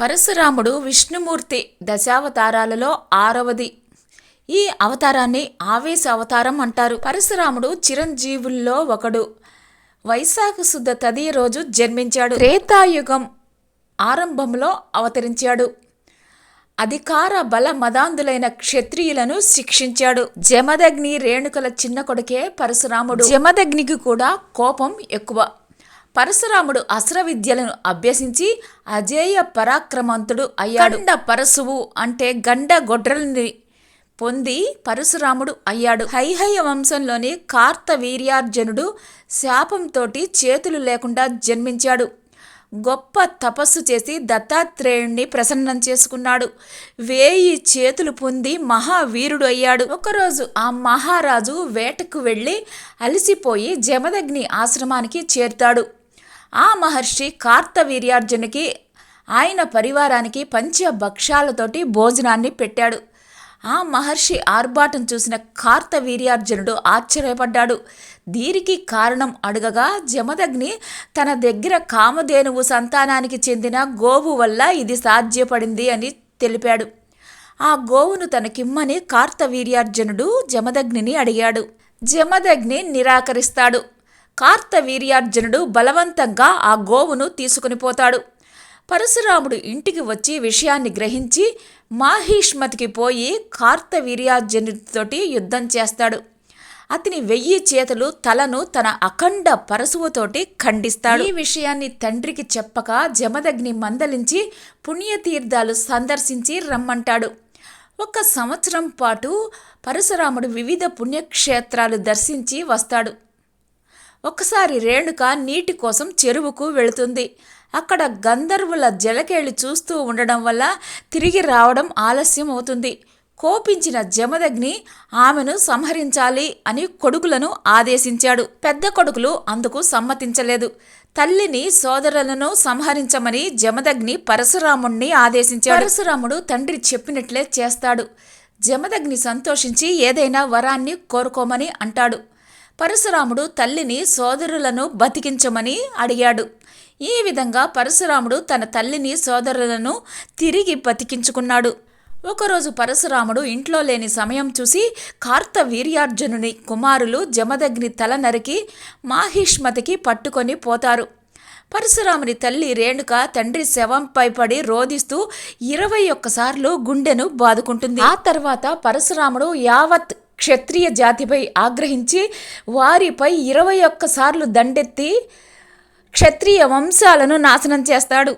పరశురాముడు విష్ణుమూర్తి దశావతారాలలో ఆరవది. ఈ అవతారాన్ని ఆవేశ అవతారం అంటారు. పరశురాముడు చిరంజీవుల్లో ఒకడు. వైశాఖ శుద్ధ తది రోజు జన్మించాడు. త్రేతాయుగం ఆరంభంలో అవతరించాడు. అధికార బల మదాంధులైన క్షత్రియులను శిక్షించాడు. జమదగ్ని రేణుకల చిన్న కొడుకే పరశురాముడు. జమదగ్నికి కూడా కోపం ఎక్కువ. పరశురాముడు అస్త్ర విద్యలను అభ్యసించి అజేయ పరాక్రమంతుడు అయ్యాడు. గండ పరశువు అంటే గండ గొడ్రల్ని పొంది పరశురాముడు అయ్యాడు. హైహయ వంశంలోని కార్తవీర్యార్జునుడు శాపంతోటి చేతులు లేకుండా జన్మించాడు. గొప్ప తపస్సు చేసి దత్తాత్రేయుణ్ణి ప్రసన్నం చేసుకున్నాడు. వేయి చేతులు పొంది మహావీరుడు అయ్యాడు. ఒకరోజు ఆ మహారాజు వేటకు వెళ్ళి అలసిపోయి జమదగ్ని ఆశ్రమానికి చేరుతాడు. ఆ మహర్షి కార్తవీర్యార్జునికి ఆయన పరివారానికి పంచభక్షాలతోటి భోజనాన్ని పెట్టాడు. ఆ మహర్షి ఆర్భాటం చూసిన కార్తవీర్యార్జునుడు ఆశ్చర్యపడ్డాడు. దీనికి కారణం అడగగా జమదగ్ని తన దగ్గర కామధేనువు సంతానానికి చెందిన గోవు వల్ల ఇది సాధ్యపడింది అని తెలిపాడు. ఆ గోవును తనకిమ్మని కార్తవీర్యార్జునుడు జమదగ్నిని అడిగాడు. జమదగ్ని నిరాకరిస్తాడు. కార్తవీర్యార్జునుడు బలవంతంగా ఆ గోవును తీసుకుని పోతాడు. పరశురాముడు ఇంటికి వచ్చి విషయాన్ని గ్రహించి మాహిష్మతికి పోయి కార్తవీర్యార్జునుడితోటి యుద్ధం చేస్తాడు. అతని వెయ్యి చేతులు తలను తన అఖండ పరశువుతోటి ఖండిస్తాడు. ఈ విషయాన్ని తండ్రికి చెప్పక జమదగ్ని మందలించి పుణ్యతీర్థాలు సందర్శించి రమ్మంటాడు. ఒక సంవత్సరం పాటు పరశురాముడు వివిధ పుణ్యక్షేత్రాలు దర్శించి వస్తాడు. ఒకసారి రేణుక నీటి కోసం చెరువుకు వెళుతుంది. అక్కడ గంధర్వుల జలకేళి చూస్తూ ఉండడం వల్ల తిరిగి రావడం ఆలస్యం అవుతుంది. కోపించిన జమదగ్ని ఆమెను సంహరించాలి అని కొడుకులను ఆదేశించాడు. పెద్ద కొడుకులు అందుకు సమ్మతించలేదు. తల్లిని సోదరులను సంహరించమని జమదగ్ని పరశురాముణ్ణి ఆదేశించాడు. పరశురాముడు తండ్రి చెప్పినట్లే చేస్తాడు. జమదగ్ని సంతోషించి ఏదైనా వరాన్ని కోరుకోమని అంటాడు. పరశురాముడు తల్లిని సోదరులను బతికించమని అడిగాడు. ఈ విధంగా పరశురాముడు తన తల్లిని సోదరులను తిరిగి బతికించుకున్నాడు. ఒకరోజు పరశురాముడు ఇంట్లో లేని సమయం చూసి కార్తవీర్యార్జునుని కుమారులు జమదగ్ని తల నరికి మాహిష్మతికి పట్టుకొని పోతారు. పరశురాముని తల్లి రేణుక తండ్రి శవంపై పడి రోదిస్తూ ఇరవై ఒక్కసార్లు గుండెను బాదుకుంటుంది. ఆ తర్వాత పరశురాముడు యావత్ క్షత్రియ జాతిపై ఆగ్రహించి వారిపై ఇరవై ఒక్కసార్లు దండెత్తి క్షత్రియ వంశాలను నాశనం చేస్తాడు.